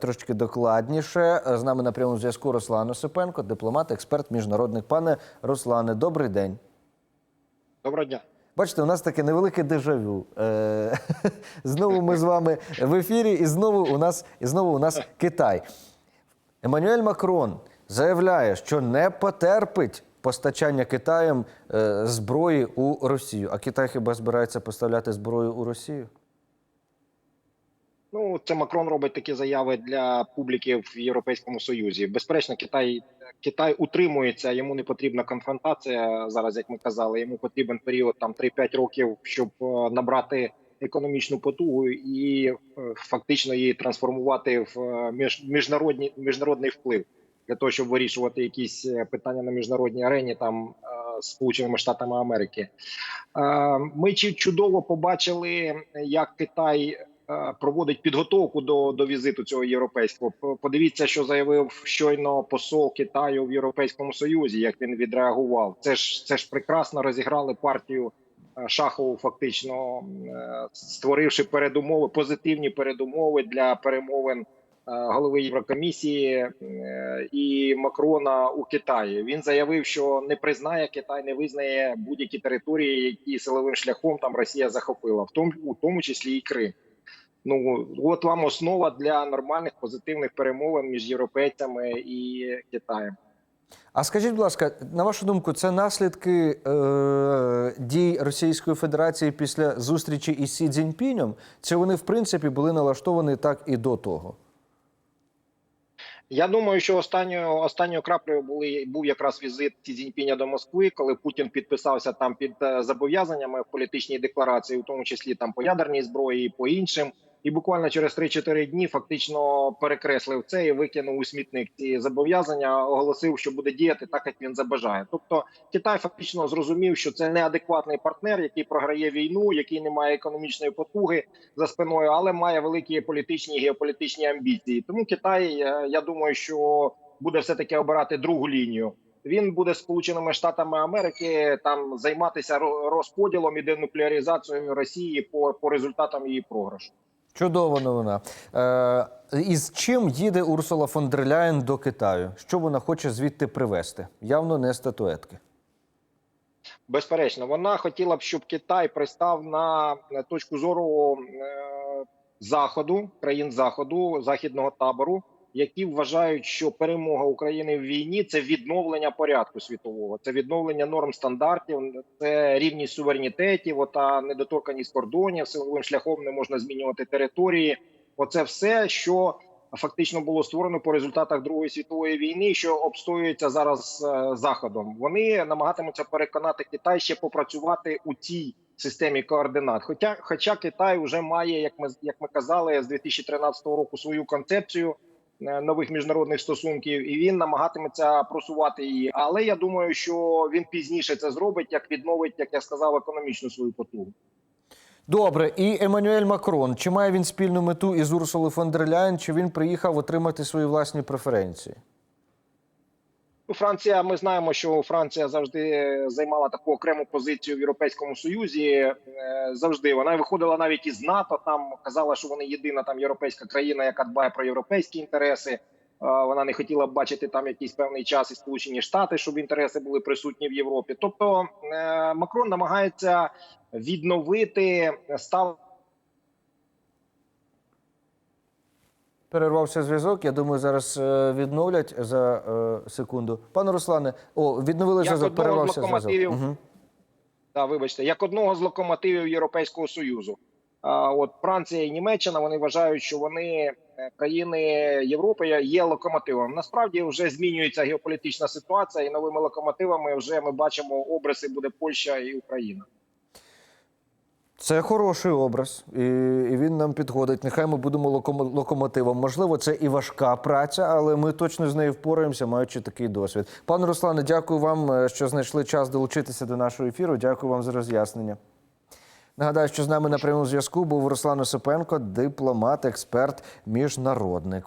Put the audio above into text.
Трошки докладніше з нами на прямому зв'язку Руслан Осипенко, дипломат, експерт міжнародник. Пане Руслане, добрий день. Доброго дня. Бачите, у нас таке невелике дежавю. Е, Знову ми з вами в ефірі, і знову у нас, і знову у нас Китай. Еммануель Макрон заявляє, що не потерпить постачання Китаєм е, зброї у Росію. А Китай хіба збирається поставляти зброю у Росію? Ну, це Макрон робить такі заяви для публіки в Європейському Союзі. Безперечно, Китай Китай утримується, йому не потрібна конфронтація зараз, як ми казали. Йому потрібен період там 3-5 років, щоб е, набрати економічну потугу і е, фактично її трансформувати в е, між, міжнародні міжнародний вплив для того, щоб вирішувати якісь питання на міжнародній арені там Сполученими Штатами Америки. Ми чудово побачили, як Китай проводить підготовку до, до візиту цього європейського. Подивіться, що заявив щойно посол Китаю в Європейському Союзі. Як він відреагував? Це ж це ж прекрасно розіграли партію е, шахову, фактично е, створивши передумови, позитивні передумови для перемовин. е, Голови Єврокомісії е, і Макрона у Китаї він заявив, що не признає Китай, не визнає будь-які території, які силовим шляхом там Росія захопила, в тому у тому числі і Крим. Ну от вам основа для нормальних позитивних перемовин між європейцями і Китаєм. А скажіть, будь ласка, на вашу думку, це наслідки е, дій Російської Федерації після зустрічі із Сі Цзіньпінем? Чи вони в принципі були налаштовані так і до того? Я думаю, що останньою останньою краплею були був якраз візит Сі Цзіньпіня до Москви, коли Путін підписався там під е, зобов'язаннями в політичній декларації, у тому числі там по ядерній зброї, і по іншим. І буквально через 3-4 дні фактично перекреслив це і викинув у смітник ці зобов'язання, оголосив, що буде діяти так, як він забажає. Тобто Китай фактично зрозумів, що це неадекватний партнер, який програє війну, який не має економічної потуги за спиною, але має великі політичні і геополітичні амбіції. Тому Китай, е, я думаю, що буде все таки обирати другу лінію. Він буде сполученими штатами Америки там займатися ро- розподілом і денуклеаризацією Росії по, по результатам її програшу. Чудова новина. Е, Із чим їде Урсула фон дер Ляєн до Китаю? Що вона хоче звідти привезти? Явно не статуетки. Безперечно, вона хотіла б, щоб Китай пристав на точку зору е, заходу, країн заходу, західного табору, які вважають, що перемога України в війні це відновлення порядку світового, це відновлення норм стандартів, це рівність суверенітетів, ота недоторканість кордонів, силовим шляхом не можна змінювати території. Оце все, що фактично було створено по результатах Другої світової війни, що обстоюється зараз е, заходом. Вони намагатимуться переконати Китай ще попрацювати у цій системі координат. Хоча, хоча Китай вже має, як ми як ми казали, з 2013 року свою концепцію нових міжнародних стосунків, і він намагатиметься просувати її. Але я думаю, що він пізніше це зробить, як відновить, як я сказав, економічну свою потугу. Добре, і Еммануель Макрон. Чи має він спільну мету із Урсулою фон дер Ляєн, чи він приїхав отримати свої власні преференції? Ну, Франція, ми знаємо, що Франція завжди займала таку окрему позицію в Європейському Союзі. Е, Завжди вона виходила навіть із НАТО. Там казала, що вони єдина там європейська країна, яка дбає про європейські інтереси. Е, Вона не хотіла б бачити там якийсь певний час і Сполучені Штати, щоб інтереси були присутні в Європі. Тобто е, Макрон намагається відновити став. Перервався зв'язок. Я думаю, зараз е, відновлять за е, секунду. Пане Руслане, о, відновили зв'язок, перервався зв'язок. Угу. Да, вибачте, як одного з локомотивів Європейського союзу. А от Франція і Німеччина вони вважають, що вони е, країни Європи є локомотивом. Насправді вже змінюється геополітична ситуація, і новими локомотивами вже ми бачимо обриси буде Польща і Україна. Це хороший образ, і, і він нам підходить. Нехай ми будемо локомо- локомотивом. Можливо, це і важка праця, але ми точно з нею впораємося, маючи такий досвід. Пане Руслане, дякую вам, е, що знайшли час долучитися до нашого ефіру. Дякую вам за роз'яснення. Нагадаю, що з нами на прямому зв'язку був Руслан Осипенко, дипломат, експерт, міжнародник.